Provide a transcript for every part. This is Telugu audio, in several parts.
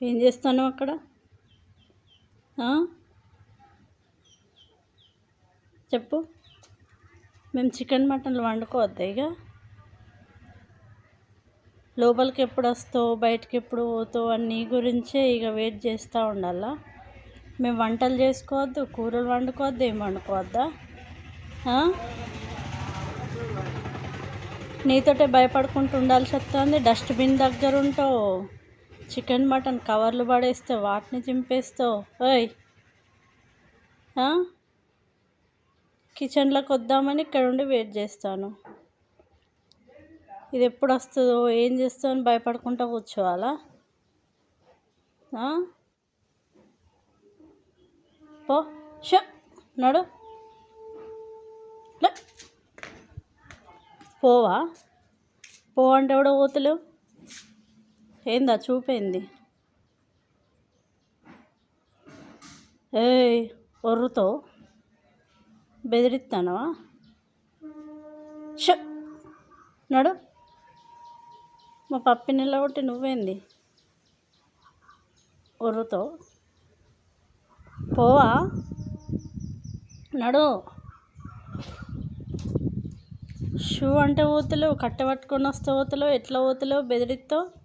ఏం చేస్తాను అక్కడ? చెప్పు. మేము చికెన్ మటన్లు వండుకోవద్దా ఇక? లోపలికి ఎప్పుడు వస్తావు? బయటికి ఎప్పుడు పోతావు? అని గురించే ఇక వెయిట్ చేస్తూ ఉండాలా? మేము వంటలు చేసుకోవద్దు కూరలు వండుకోవద్దు ఏం వండుకోవద్దా? నీతోటే భయపడుకుంటూ ఉండాల్సి వస్తుంది. డస్ట్బిన్ దగ్గర ఉంటావు. చికెన్ మటన్ కవర్లు పడేస్తే వాటిని చింపేస్తావు. ఓయ్. కిచెన్లోకి వద్దామని ఇక్కడ ఉండి వెయిట్ చేస్తాను. ఇది ఎప్పుడు వస్తుందో ఏం చేస్తుందో అని భయపడకుండా కూర్చోవాలా? పో. షో. నడు. పోవా? పో అంటే కూడా పోతలేవు? ఏందా చూపేంది? ఏయ్ ఒర్రుతో బెదిరిస్తానవా? షో! నడు. మా పప్పి నిలబట్టి నువ్వేంది? ఒర్రుతో. పోవా? నడు. షూ అంటే పోతలేవు కట్టె పట్టుకొని వస్తే పోతలేవు ఎట్లా పోతలేవు బెదిరిస్తావు?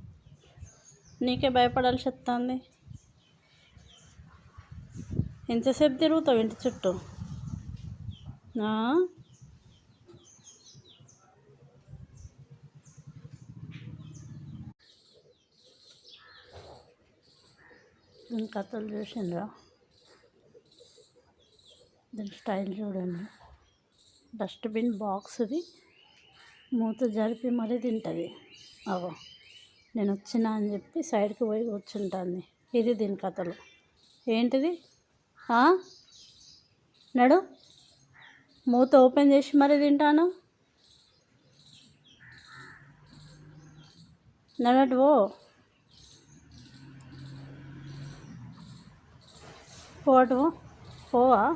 నీకే భయపడాల్సి వస్తుంది ఎంతసేపు తిరుగుతావు ఇంటి చుట్టూ? దీని కథలు చూసిండ్రా? దీని స్టైల్ చూడండి. డస్ట్బిన్ బాక్స్ది. మూత జరిపి మరీ తింటుంది. అవో నేను వచ్చినా అని చెప్పి సైడ్కి పోయి కూర్చుంటుంది. ఇది దీని కథలు. ఏంటిది? నడు. మూత ఓపెన్ చేసి మరీ తింటాను. నడటు ఓ పోటు పో. పోవా?